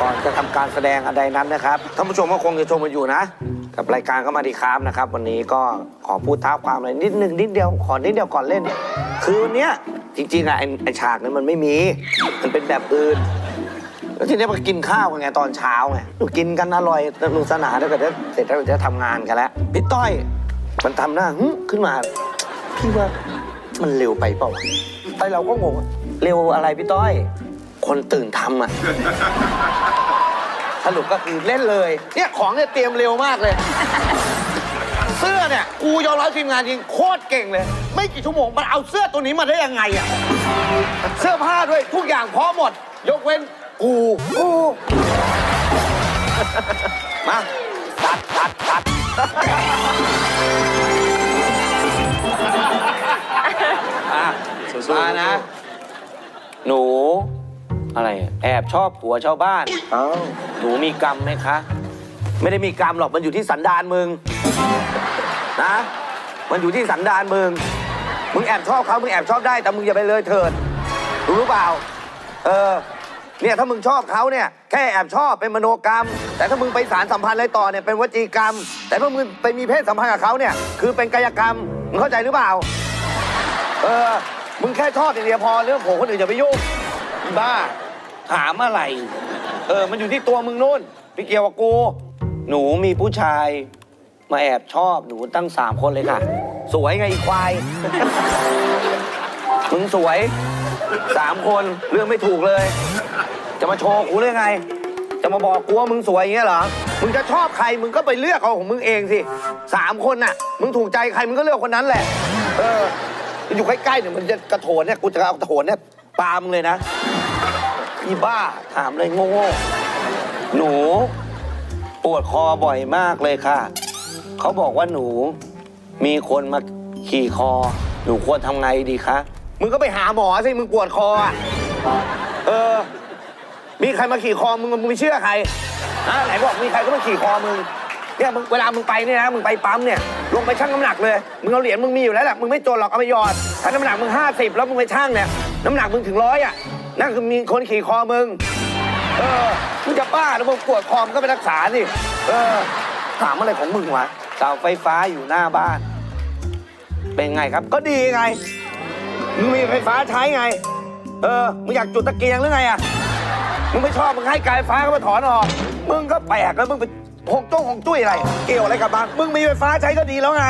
ก่อนจะทำการแสดงอะไรนั้นนะครับท่านผู้ชมก็คงจะชมกันอยู่นะ กับรายการเข้ามาดีครับนะครับ วันนี้ก็ขอพูดท้าความอะไรนิดหนึ่งนิดเดียวขอนิดเดียวก่อนเล่น คือวันเนี้ยจริงๆอะไอ้ไอฉากนั้นมันไม่มี มันเป็นแบบอื่นแล้วทีนี้มากินข้าวกันไงตอนเช้าไงกินกันอร่อยสนุกสนานแล้วก็จะเสร็จแล้วจะทำงานกันแล้วพี่ต้อยมันทำหน้าขึ้นมาพี่ว่ามันเร็วไปเปล่าไอเราก็งงเร็วอะไรพี่ต้อย คนตื่นทำอะ สรุปก็คือเล่นเลย เนี่ยของเนี่ยเตรียมเร็วมากเลย เสื้อเนี่ยกูยอมรับทีมงานจริงโคตรเก่งเลย ไม่กี่ชั่วโมงมันเอาเสื้อตัวนี้มาได้ยังไงอะ เสื้อผ้าด้วยทุกอย่างพร้อมหมด ยกเว้นกูกูมาตัดตัดตัดอะมานะ หนู อะไรอะแอบชอบผัวชาวบ้าน เอ้าหนูมีกรรมไหมคะ ไม่ได้มีกรรมหรอกมันอยู่ที่สันดานมึงนะมันอยู่ที่สันดานมึง มึงแอบชอบเขามึงแอบชอบได้แต่มึงอย่าไปเลยเถิดรู้หรือเปล่า เออ เนี่ยถ้ามึงชอบเขาเนี่ย แค่แอบชอบเป็นมโนกรรม แต่ถ้ามึงไปสารสัมพันธ์อะไรต่อเนี่ยเป็นวจีกรรม แต่ถ้ามึงไปมีเพศสัมพันธ์กับเขาเนี่ย คือเป็นกายกรรมมึงเข้าใจหรือเปล่า เออ มึงแค่ชอบอย่างเดียวพอเรื่องผมคนอื่นอย่าไปยุ่งอีบ้า ถามอะไร เออ มันอยู่ที่ตัวมึงนู่นไม่เกี่ยวกับกู หนูมีผู้ชาย มาแอบชอบหนูตั้งสามคนเลยค่ะ สวยไงอีควาย มึงสวยสามคนเรื่องไม่ถูกเลย จะมาโชว์กูเรื่องไง จะมาบอกกูว่ามึงสวยอย่างเงี้ยเหรอ มึงจะชอบใครมึงก็ไปเลือกเอาของมึงเองสิสามคนน่ะ มึงถูกใจใครมึงก็เลือกคนนั้นแหละ เอออยู่ใกล้ๆเนี่ยมันจะกระโถนเนี่ยกูจะเอากระโถนเนี่ยปามึงเลยนะ อีบ้าถามเลยโง่ๆหนู ปวดคอบ่อยมากเลยค่ะ เขาบอกว่าหนู มีคนมาขี่คอ หนูควรทำไงดีคะ มึงก็ไปหาหมอสิ มึงปวดคออะเออ มีใครมาขี่คอมึงมึงไม่เชื่อใครนะไหนบอกมีใครก็มาขี่คอมึงเนี่ยมึงเวลามึงไปเนี่ยนะมึงไปปั๊มเนี่ย ลงไปชั่งน้ำหนักเลย มึงเอาเหรียญมึงมีอยู่แล้วแหละมึงไม่จนหรอกเอาไปหยอดถ้าน้ำหนักมึงห้าสิบแล้วมึงไปชั่งเนี่ยน้ำหนักมึงถึงร้อยอะ นั่นคือมีคนขี่คอมึง เออมึงจะบ้าแล้วมึงปวดคอมงก็ไปรักษาสิเออถามอะไรของมึงวะเสาไฟฟ้าอยู่หน้าบ้าน เป็นไงครับ ก็ดีไงมึงมีไฟฟ้าใช้ไง เออมึงอยากจุดตะเกียงหรือไงอะมึงไม่ชอบมึงให้กายฟ้าเขามาถอนออกมึงก็แปลกแล้วมึงไปหงจ้งหงจุ้ยอะไร เกี่ยวอะไรกับบ้านมึงมีไฟฟ้าใช้ก็ดีแล้วไง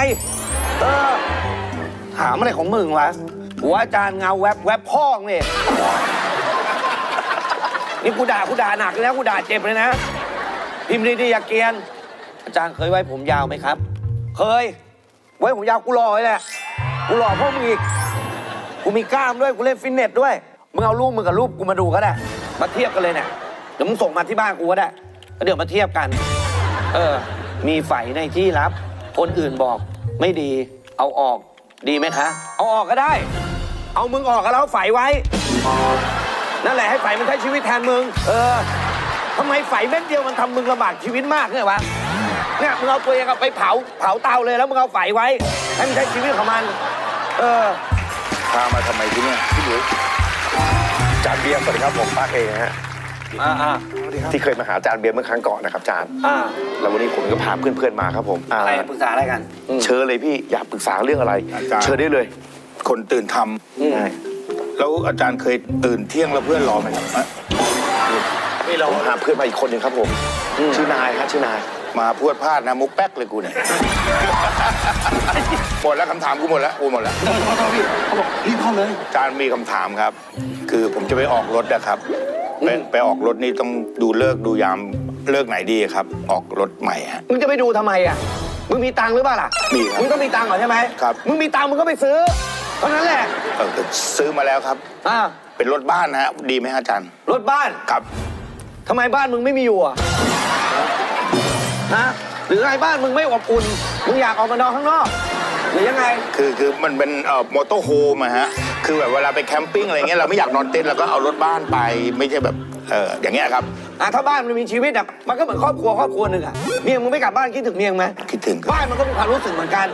เออถามอะไรของมึงวะหัวอาจารย์เงาแวบแวบพ่องเนี่ย นี่กูด่ากูด่าหนักเลยนะกูด่าเจ็บเลยนะ พิมพ์ดีๆอย่าเกรียน อาจารย์เคยไว้ผมยาวไหมครับ เคย ไว้ผมยาวกูรอไว้แหละ กูรอพวกมึงอีก กูมีกล้ามด้วย กูเล่นฟิตเนสด้วย มึงเอารูปมึงกับรูปกูมาดูก็ได้ มาเทียบกันเลยเนี่ย เดี๋ยวมึงส่งมาที่บ้านกูก็ได้แล้วเดี๋ยวมาเทียบกัน เออ มีไฝในที่ลับ คนอื่นบอกไม่ดี เอาออก ดีไหมคะ เอาออกก็ได้ เอามึงออกก็แล้วไฝไว้ นั่นแหละให้ไฝมันใช้ชีวิตแทนมึง เออทำไมไฝเม็ดเดียวมันทำมึงลำบากชีวิตมากเนี่ยวะ เนี่ยมึงเอาตัวเองเอาไปเผาเผาเตาเลยแล้วมึงเอาไฝไว้ให้มันใช้ชีวิตของมัน เออ พามาทำไมที่เนี่ยพี่หลุยจานเบียร์สวัสดีครับผมป้าเองฮะอ่าอ่าที่เคยมาหาจานเบียร์เมื่อครั้งก่อนนะครับจานอ่าแล้ววันนี้ผมก็พาเพื่อนๆมาครับผมอ่าอะไรปรึกษาอะไรกันอืมเชิญเลยพี่อยากปรึกษาเรื่องอะไร อาจารย์ เชิญได้เลย คนตื่นทอืมได้ำ แล้วอาจารย์เคยตื่นเที่ยงแล้วเพื่อนรอไหมครับ นี่เราหาเพื่อนมาอีกคนหนึ่งครับผมชื่อนายครับชื่อนาย มาพูดพลาดนะมุกแป๊กเลยกูเนี่ย หมดแล้วคำถามกูหมดแล้วกูหมดแล้วเขาบอกรีบเข้าเลยอาจารย์มีคำถามครับ คือผมจะไปออกรถนะครับ ไปไปออกรถนี่ต้องดูเลิกษ์ดูยามเลิกษ์ไหนดีครับ ออกรถใหม่ฮะมึงจะไปดูทำไมอะมึงมีตังค์หรือเปล่าล่ะมีครับมึงต้องมีตังค์ก่อนใช่ไหมครับมึงมีตังค์มึงก็ไปซื้อ เท่านั้นแหละเออซื้อมาแล้วครับ อ่าเป็นรถบ้านนะฮะดีไหมฮะอาจารย์รถบ้านครับทำไมบ้านมึงไม่มีอยู่อะฮะหรือไงบ้านมึงไม่อบอุ่นมึงอยากออกมานอนข้างนอกหรือยังไง คือคือมันเป็นเอ่อมอเตอร์โฮมอะฮะคือแบบเวลาไปแคมปิ้งอะไรเงี้ยเราไม่อยากนอนเต็นท์เราก็เอารถบ้านไปไม่ใช่แบบเอออย่างเงี้ยครับอะถ้าบ้านมันมีชีวิตอะมันก็เหมือนครอบครัวครอบครัวหนึ่งอะเมียมึงไม่กลับบ้านคิดถึงเมียมึงไหมคิดถึงครับบ้านมันก็มีความรู้สึกเหมือนกัน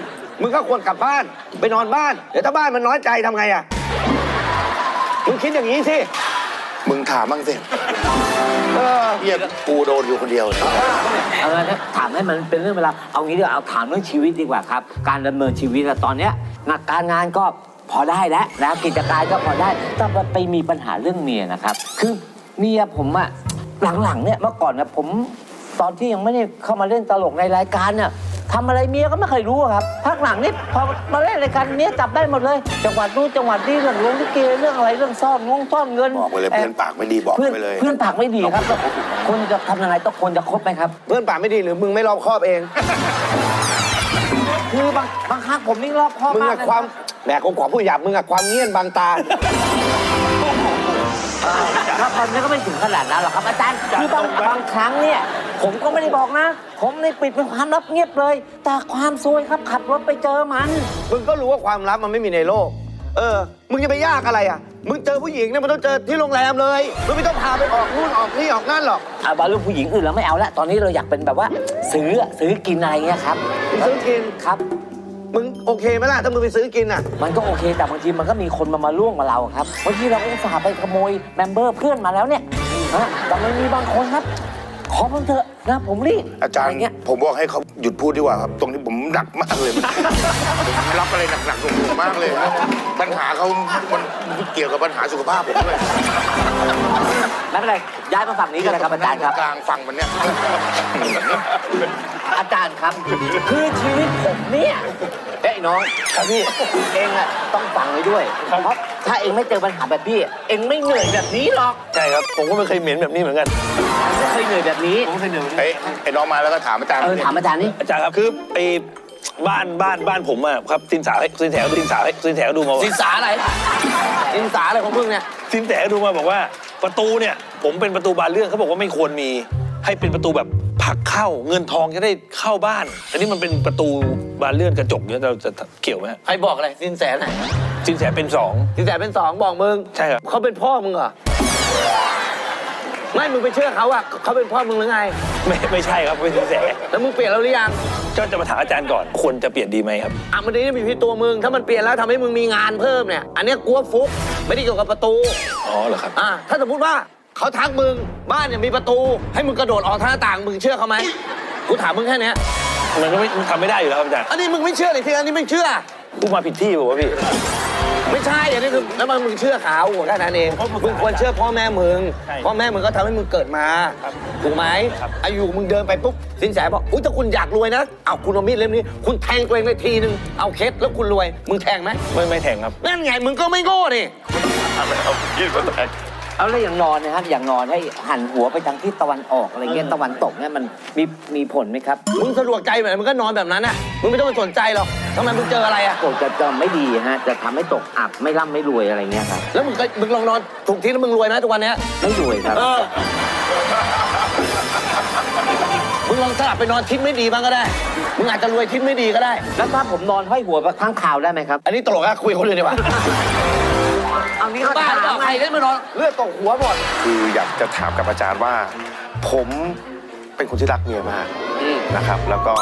มึงก็ควรกลับบ้าน ไปนอนบ้าน เดี๋ยวถ้าบ้านมันน้อยใจทำไงอะ มึงคิดอย่างนี้สิ มึงถามบ้างสิเออเยียกูโดนอยู่คนเดียวเลยเออถ้าถามให้มันเป็นเรื่องเวลาเอางี้ดีกว่าเอาถามเรื่องชีวิตดีกว่าครับ การดำเนินชีวิตอะตอนเนี้ยงานการงานก็พอได้แล้วนะกิจการก็พอได้แต่ว่าไปมีปัญหาเรื่องเมียนะครับ คือเมียผมอะหลังๆเนี่ยเมื่อก่อนนะผมตอนที่ยังไม่ได้เข้ามาเล่นตลกในรายการเนี่ย ทำอะไรเมียก็ไม่เคยรู้อะครับพักหลังนี่พอมาเล่นรายการเมียจับได้หมดเลย จังหวัดนู้นจังหวัดนี้เรื่องลงลิเกเรื่องอะไรเรื่องซ่อนงงซ่อนเงินบอกไปเลยเพื่อนปากไม่ดีบอกเพื่อนไปเลย เพื่อนปากไม่ดีครับควรจะทำยังไงต้องควรจะคบไหมครับ เพื่อนปากไม่ดีหรือมึงไม่รอบคอบเอง คือบางบางครั้งผมนี่รอบคอบมึงมากอะนะความแหมกูขอผู้หยาบมึงอะความเงียนบางตา ครับมันก็ไม่ถึงขนาดนั้นหรอกครับอาจารย์คือบางบางครั้งเนี่ยผมก็ไม่ได้บอกนะ ผมในปิดเป็นความลับเงียบเลย แต่ความซวยครับขับรถไปเจอมัน มึงก็รู้ว่าความลับมันไม่มีในโลก เออ มึงจะไปยากอะไรอะ มึงเจอผู้หญิงเนี่ยมันต้องเจอที่โรงแรมเลย มึงไม่ต้องพาไปออกนู่นออกนี่ออกนั่นหรอกเอาบาเรื่องผู้หญิงอื่นเราไม่เอาละตอนนี้เราอยากเป็นแบบว่า ซื้ออะซื้อกินอะไรเงี้ยครับ มึงซื้อกินครับ มึงโอเคไหมล่ะถ้ามึงไปซื้อกินอะ มันก็โอเคแต่บางทีมันก็มีคนมามาล่วงมาเราครับบางทีเราก็อุตส่าห์ไปขโมยเมมเบอร์เพื่อนมาแล้วเนี่ยฮะแต่มันมีบางคนครับ ขอผมเถอะนะผมรีบอาจารย์ะไเงี้ยผมบอกให้เขาหยุดพูดดีกว่าครับ ตรงนี้ผมหนักมากเลยผมรับอะไรหนักๆหน่วงๆมากเลย ปัญหาเขามันเกี่ยวกับปัญหาสุขภาพผมด้วยไม่เป็นไรย้ายมาฝั่งนี้กันเลยครับอาจารย์ครับ กลางฟังมันเนี่ย อาจารย์ครับ คือชีวิตผมเนี่ยเอ้ยน้องครับพี่เองอะต้องฟังไว้ด้วยเพราะถ้าเองไม่เจอปัญหาแบบพี่เองไม่เหนื่อยแบบนี้หรอกใช่ครับ ผมก็ไม่เคยเหม็นแบบนี้เหมือนกัน ไม่เคยเหนื่อยแบบนี้ไอ้ไอ้น้องมาแล้วก็ถามอาจารย์เออถามอาจารย์นี่อาจารย์ครับคือไอ้บ้านบ้านบ้านผมอะครับสินสาสินแสสินสาสินแสดูมาว่าสินสาอะไรสินสาอะไรของมึงเนี่ยสินแสดูมาบอกว่า ประตูเนี่ย ผมเป็นประตูบานเลื่อนเขาบอกว่าไม่ควรมีให้เป็นประตูแบบ ผลักเข้าเงินทองจะได้เข้าบ้าน อันนี้มันเป็นประตูบานเลื่อนกระจกเนี่ยเราจะเกี่ยวไหมฮะใครบอกอะไรสินแสไหนสินแสเป็นสอง สินแสเป็นสองบอกมึงใช่ครับ เขาเป็นพ่อมึงเหรอไม่มึงไปเชื่อเขาอะเขาเป็นพ่อมึงหรือไง ไม่ไม่ใช่ครับเป็นสินแสแล้วมึงเปลี่ยนแล้วหรือยังก็จะมาถามอาจารย์ก่อน ควรจะเปลี่ยนดีไหมครับ อะมันนี้มีที่ตัวมึง ถ้ามันเปลี่ยนแล้วทำให้มึงมีงานเพิ่มเนี่ย อันเนี้ยกลัวฟุก ไม่ได้เกี่ยวกับประตู อ๋อเหรอครับ อะถ้าสมมติว่า เขาทักมึงบ้านเนี่ยมีประตู ให้มึงกระโดดออกทางหน้าต่างมึงเชื่อเขาไหมกูถามมึงแค่เนี้ยมันก็ไม่มันทำไม่ได้อยู่แล้วครับอาจารย์อันนี้มึงไม่เชื่อเลยทีอันนี้ไม่เชื่อ กูมาผิดที่บอกว่าวะพี่ไม่ใช่อันนี้คือแล้วมันมึงเชื่อเขาแค่นั้นเองมึงควรเชื่อพ่อแม่มึงใช่พ่อแม่มึงก็ทำให้มึงเกิดมาครับถูกไหมครับอายุมึงเดินไปปุ๊บสินแสบอกอุ้ยถ้าคุณอยากรวยนะเอาคุณเอามีดเล่มนี้ คุณแทงตัวเองไปทีนึงเอาเคสแล้วคุณรวย มึงแทงไหมไม่ไม่แทงครับนั่นไงมึงก็ไม่โง่นี่ เอาแล้วอย่างนอนนะครับอย่างนอนให้หันหัวไปทางทิศตะวันออกอะไรเงี้ยตะวันตกเนี่ยมันมีมีผลไหมครับมึงสะดวกใจแบบไหนมึงก็นอนแบบนั้นน่ะมึงไม่ต้องไปสนใจหรอกทำไมมึงเจออะไรอะ ตกจะจะไม่ดีฮะจะทำให้ตกอับไม่ร่ำไม่รวยอะไรเงี้ยครับแล้วมึงก็มึงลองนอนถูกที่แล้วมึงรวยไหมทุกวันเนี้ยไม่รวยครับเออมึงลองสลับไปนอนทิศไม่ดีบ้างก็ได้ มึงอาจจะรวยทิศไม่ดีก็ได้ แล้วถ้าผมนอนห้อยหัวข้างข่าวได้ไหมครับ อันนี้ตลกอะคุยกับคนอื่นดีกว่า เอานี้ก็บ้าถามเปล่าใครได้มานอนเลือดตกหัวหมดคืออยากจะถามกับอาจารย์ว่า ผมเป็นคนที่รักเมียมากนะครับ แล้วก็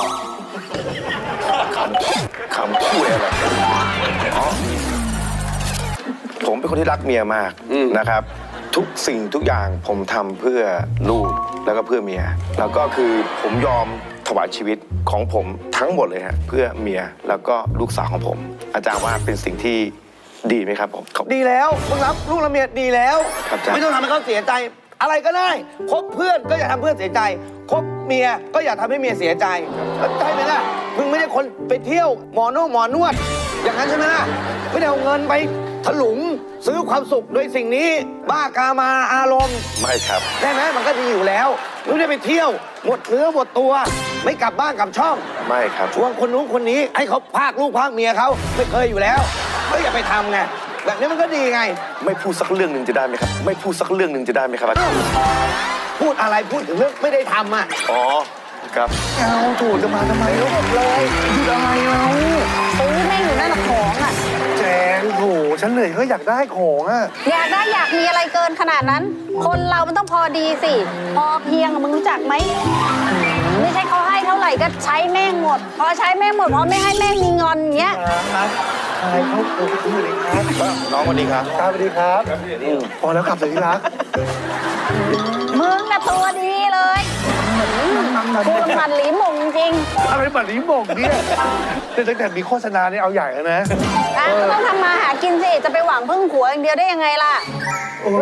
คำคำพูดอะไรอ๋อผมเป็นคนที่รักเมียมากอืมนะครับ ทุกสิ่งทุกอย่างผมทำเพื่อลูกแล้วก็เพื่อเมีย แล้วก็คือผมยอมถวายชีวิตของผมทั้งหมดเลยฮะเพื่อเมียแล้วก็ลูกสาวของผม อาจารย์ว่าเป็นสิ่งที่ ดีไหมครับผมขอบดีแล้วมึงรับลูกละเมียดดีแล้ว ครับจ๊ะไม่ต้องทำให้เขาเสียใจ อะไรก็ได้คบเพื่อนก็อย่าทำเพื่อนเสียใจคบเมียก็อย่าทำให้เมียเสียใจเข้าใจไหมล่ะมึงไม่ได้คนไปเที่ยวหมอนวดหมอนวด อย่างนั้นใช่ไหมล่ะไม่ได้เอาเงินไปถลุงซื้อความสุขโดยสิ่งนี้ บ้ากามาอารมณ์ ไม่ครับ ได้ไหมมันก็ดีอยู่แล้วมึงไม่ได้ไปเที่ยว หมดเนื้อหมดตัว ไม่กลับบ้านกลับช่อง ไม่ครับ ชวนคนนู้นคนนี้ให้เขาพากลูกพากเมียเขาไม่เคยอยู่แล้ว ก็อย่าไปทำไงแบบนี้มันก็ดีไง ไม่พูดสักเรื่องหนึ่งจะได้ไหมครับ ไม่พูดสักเรื่องหนึ่งจะได้ไหมครับอาจารย์พูดอะไรพูดถึงเรื่องไม่ได้ทำอะอ๋อครับเอาถูกจะมาทำไมแล้วหมดเลยหยุดอะไรเราซื้อแม่งอยู่นั่นน่ะของอะแจงโถฉันเหนื่อยก็อยากได้ของอะอยากได้อยากมีอะไรเกินขนาดนั้น คนเรามันต้องพอดีสิ พอเพียงอะมึงรู้จักไหมไม่ใช่เขาให้เท่าไหร่ก็ใช้แม่งหมด พอใช้แม่งหมดพอไม่ให้แม่งมีงอนอย่างเงี้ย ครับอะไรเขาโอ้ยที่เลยครับน้องสวัสดีครับครับสวัสดีครับพอแล้วขับเลยที่รักมึงน่ะตัวมันกูละมันหลีหมงจริงอะไรแบบนี้บอกเนี่ยแต่ตั้งแต่มีโฆษณาเนี่ยเอาใหญ่แล้วนะ อะก็ต้องทำมาหากินสิจะไปหวังพึ่งผัวอย่างเดียวได้ยังไงล่ะ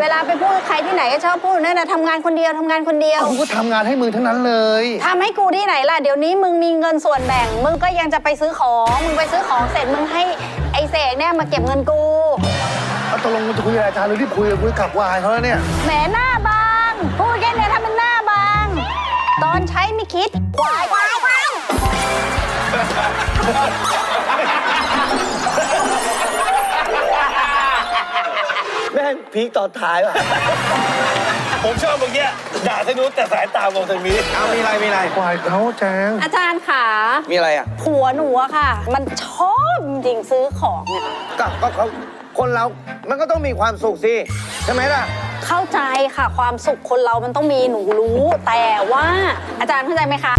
เวลาไปพูดกับใครที่ไหนก็ชอบพูดนั่นนะทำงานคนเดียวทำงานคนเดียวกูก็ทำงานให้มึงทั้งนั้นเลย ทำให้กูที่ไหนล่ะเดี๋ยวนี้มึงมีเงินส่วนแบ่ง มึงก็ยังจะไปซื้อของ มึงไปซื้อของเสร็จมึงให้ไอ้เสกเนี่ยมาเก็บเงินกูเอาตกลงมึงจะคุยกับอาจารย์หรือรีบคุยกับคุยกับวายเขาแล้วเนี่ย แหมหน้าบาง พูดแค่เนี้ยทำเป็นหน้าบาง ตอนใช้ไม่คิด ควายควายควายแม่งพีคตอนท้ายว่ะ ผมชอบเมื่อกี้ด่าทางนู้นแต่สายตามองทางนี้ เอามีอะไรมีอะไรวายเขาแจงอาจารย์ขามีอะไรอะผัวหนูอะค่ะ มันชอบจริงๆซื้อของเนี่ยก็ก็เขาคนเรา มันก็ต้องมีความสุขสิใช่ไหมล่ะ เข้าใจค่ะความสุขคนเรามันต้องมีหนูรู้ แต่ว่าอาจารย์เข้าใจไหมคะ